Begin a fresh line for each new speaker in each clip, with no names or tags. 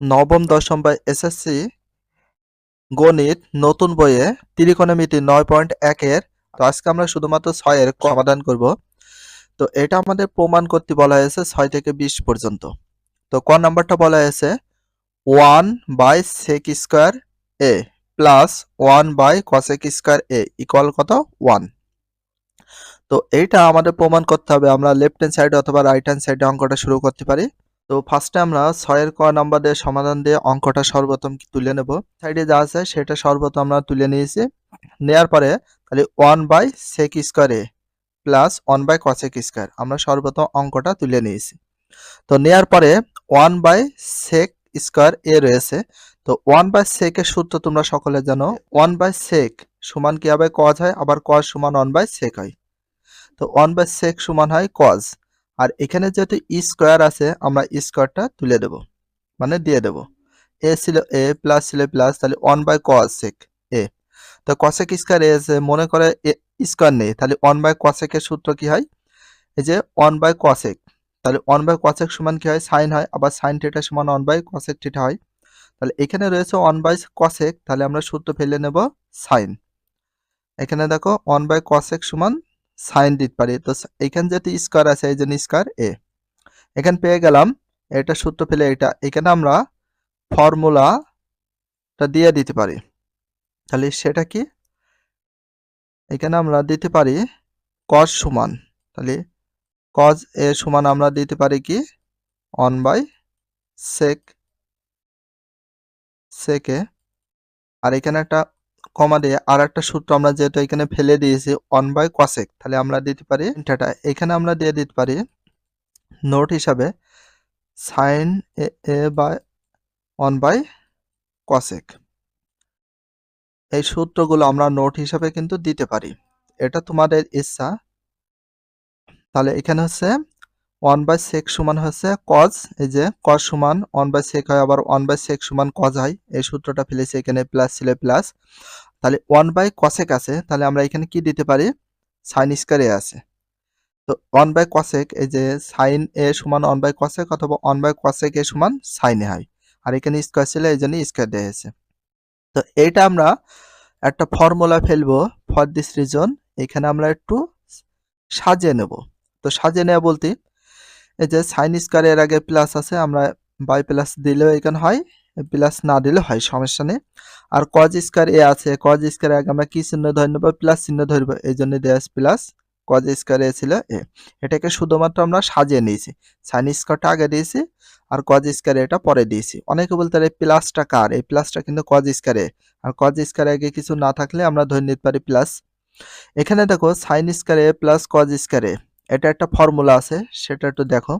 নবম, দশম বা এসএসসি গণিত নতুন বইয়ে ত্রিকোণমিতি নয় পয়েন্ট একের তো আজকে আমরা শুধুমাত্র ছয়ের সমাধান করব। তো এটা আমাদের প্রমাণ করতে বলা হয়েছে ছয় থেকে বিশ পর্যন্ত। তো ক নাম্বারটা বলা হয়েছে, one by sec square A plus one by cosec square A equal কত? ওয়ান। তো এইটা আমাদের প্রমাণ করতে হবে, আমরা লেফট হ্যান্ড সাইডে অথবা রাইট হ্যান্ড সাইডে অঙ্কটা শুরু করতে পারি। তো ফার্স্টে আমরা ছয়ের ক নাম্বার দিয়ে সমাধান দিয়ে অঙ্কটা সর্বপ্রথম তুলে নেব? সাইডে যা আছে সেটা সর্বপ্রথম আমরা তুলে নিয়েছি। নেয়ার পরে তাহলে one by sec square A plus one by cosec square আমরা সর্বপ্রথম অঙ্কটা তুলে নিয়েছি। তো নেয়ার পরে one by sec square A রয়েছে। তো ওয়ান বাই সেকের সূত্র তোমরা সকলে জানো। ওয়ান বাই সেক সমান কি হবে? কজ হয়। আবার কজ সমান ওয়ান বাই সেক হয়। তো ওয়ান বাই সেক সমান হয় কজ আর এখানে যেহেতু স্কোয়ার আছে, আমরা স্কোয়ারটা তুলে দেব। মানে দিয়ে দেব। এ ছিল এ প্লাস ছিল প্লাস তাহলে ওয়ান বাই কজ এ তো কসেক স্কোয়ার এ আছে, মনে করে স্কোয়ার নেই, তাহলে ওয়ান বাই কসেকের সূত্র কি হয়? এই যে ওয়ান বাই কসেক তাহলে ওয়ান বাই কসেক সমান কি হয়? সাইন হয়, আবার সাইন থিটা সমান ওয়ান বাই কসেক থিটা হয়। তাহলে এখানে রয়েছে ওয়ান বাই কসেক তাহলে আমরা সূত্র ফেলে নেব সাইন এখানে দেখো ওয়ান বাই কসেক সমান সাইন দিতে পারি। তো এখানে যেহেতু স্কোয়ার আছে, এই জন্য স্কোয়ার এ এখানে পেয়ে গেলাম, এটা সূত্র ফেলে এটা। এখানে আমরা ফর্মুলাটা দিয়ে দিতে পারি। তাহলে সেটা কি? এখানে আমরা দিতে পারি কজ সমান। তাহলে কজ এ সমান আমরা দিতে পারি কি? ওয়ান বাই সেক সেকে আর এখানে একটা কমা দিয়ে আর একটা সূত্র আমরা যেহেতু এখানে ফেলে দিয়েছি ওয়ান বাই কসেক তাহলে আমরা দিতে পারি এটা এখানে আমরা দিয়ে দিতে পারি নোট হিসাবে sine A by one by cosec এই সূত্রগুলো আমরা নোট হিসাবে কিন্তু দিতে পারি। এটা তোমাদের ইচ্ছা। তাহলে এখানে হচ্ছে ওয়ান বাই সেক সমান হচ্ছে কজ এই যে কজ সমান ওয়ান বাই সেক হয়, আবার ওয়ান বাই সেক সমান কজ হয়, এই সূত্রটা ফেলেছি এখানে প্লাস ছিল প্লাস তাহলে ওয়ান বাই কসেক আছে, তাহলে আমরা এখানে কি দিতে পারি? সাইন স্কোয়ার আছে। তো ওয়ান বাই কসেক এই যে সাইন এ সমান ওয়ান বাই কসেক অথবা ওয়ান বাই কসেক এ সমান সাইন এ হয়। আর এখানে স্কোয়ার ছিল, এই জন্য স্কোয়ার দেওয়া হয়েছে। তো এইটা আমরা একটা ফর্মুলা ফেলব ফর দিস রিজন এখানে আমরা একটু সাজিয়ে নেব। তো সাজিয়ে নেওয়া বলতে এই যে সাইন স্কোয়ার এর আগে প্লাস আছে, আমরা বাই প্লাস দিলেও এখানে হয় প্লাস না দিলে হয়, সমস্যা নেই। আর কজ স্কোয়ার এ আছে কজ স্কোয়ার আগে আমরা কি চিহ্ন ধরে নেব প্লাস চিহ্ন ধরবো, এই জন্য দেওয়া প্লাস কজ স্কোয়ার এ ছিল এ এটাকে শুধুমাত্র আমরা সাজিয়ে নিয়েছি সাইন স্কোয়ারটা আগে দিয়েছি, আর কজ স্কোয়ার এটা পরে দিয়েছি। অনেকে বলতে পারে প্লাসটা কার? এই প্লাসটা কিন্তু কজ স্কোয়ার এ। আর কজ স্কোয়ার আগে কিছু না থাকলে আমরা ধরে নিতে পারি প্লাস এখানে দেখো sine square A plus cos square A. এটা একটা ফর্মুলা আছে সেটা একটু দেখো।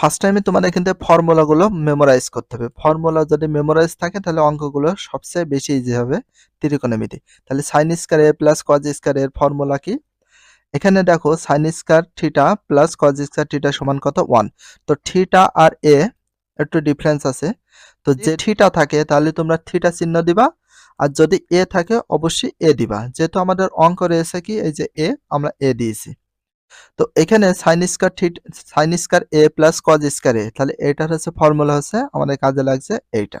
ফার্স্ট টাইমে তোমাদের কিন্তু ফর্মুলাগুলো মেমোরাইজ করতে হবে। ফর্মুলা যদি মেমোরাইজ থাকে তাহলে অঙ্কগুলো সবচেয়ে বেশি ইজি হবে ত্রিকোণমিতি। তাহলে sine square A plus cos square এর ফর্মুলা কি? এখানে দেখো sine square theta plus cos square theta সমান কত? ওয়ান তো থিটা আর এ একটু ডিফারেন্স আছে। তো যে থিটা থাকে তাহলে তোমরা থিটা চিহ্ন দিবা। আর যদি এ থাকে অবশ্যই এ দিবা। যেহেতু আমাদের অঙ্ক রয়েছে কি? এই যে এ আমরা এ দিয়েছি। তো এখানে sine square theta sine square A plus cos square তাহলে এটার হচ্ছে ফর্মুলা হচ্ছে আমাদের কাজে লাগছে এইটা।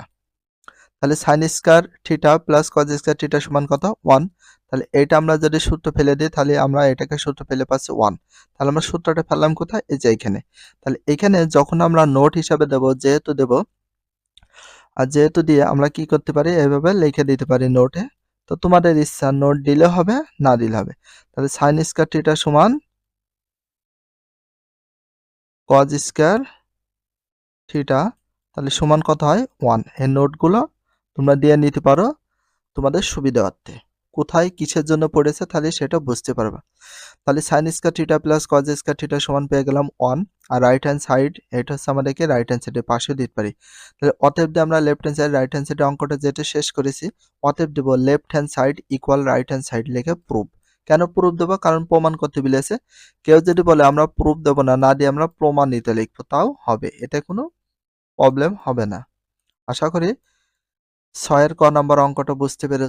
তাহলে sine square theta plus cos square theta সমান কত? ওয়ান তাহলে এইটা আমরা যদি সূত্র ফেলে দিই, তাহলে আমরা এটাকে সূত্র ফেলে পাচ্ছি ওয়ান তাহলে আমরা সূত্রটা ফেললাম কোথায়? এই যে এখানে। তাহলে এখানে যখন আমরা নোট হিসাবে দেব, যেহেতু দেব, আর যেহেতু দিয়ে আমরা কি করতে পারি? এভাবে লিখে দিতে পারি নোটে তো তোমাদের ইচ্ছা নোট দিলে হবে, না দিলে হবে। তাহলে সাইন স্কোয়ার থিটা সমান কজ স্কোয়ার থিটা তাহলে সমান কত হয়? ওয়ান এই নোটগুলো তোমরা দিয়ে নিতে পারো তোমাদের সুবিধার্থে কোথায় কিসের জন্য পড়েছে তাহলে সেটা বুঝতে পারবা। তাহলে sine square theta plus cos square theta সমান পেয়ে গেলাম ওয়ান আর রাইট হ্যান্ড সাইড এটা হচ্ছে আমাদেরকে রাইট হ্যান্ড সাইডে পাশে দিতে পারি। তাহলে অতএব দিয়ে আমরা left hand side right hand সাইডে অঙ্কটা যেটা শেষ করেছি, অতএব দেবো left hand side equal right hand side লিখে প্রুফ কেন প্রুফ দেবো? কারণ প্রমাণ করতে বলেছে কেউ যদি বলে আমরা প্রুফ দেবো না না দিয়ে আমরা প্রমাণ নিতে লিখব, তাও হবে। এটা কোনো প্রবলেম হবে না। আশা করি ছয়ের ক নম্বর অঙ্কটা বুঝতে পেরেছ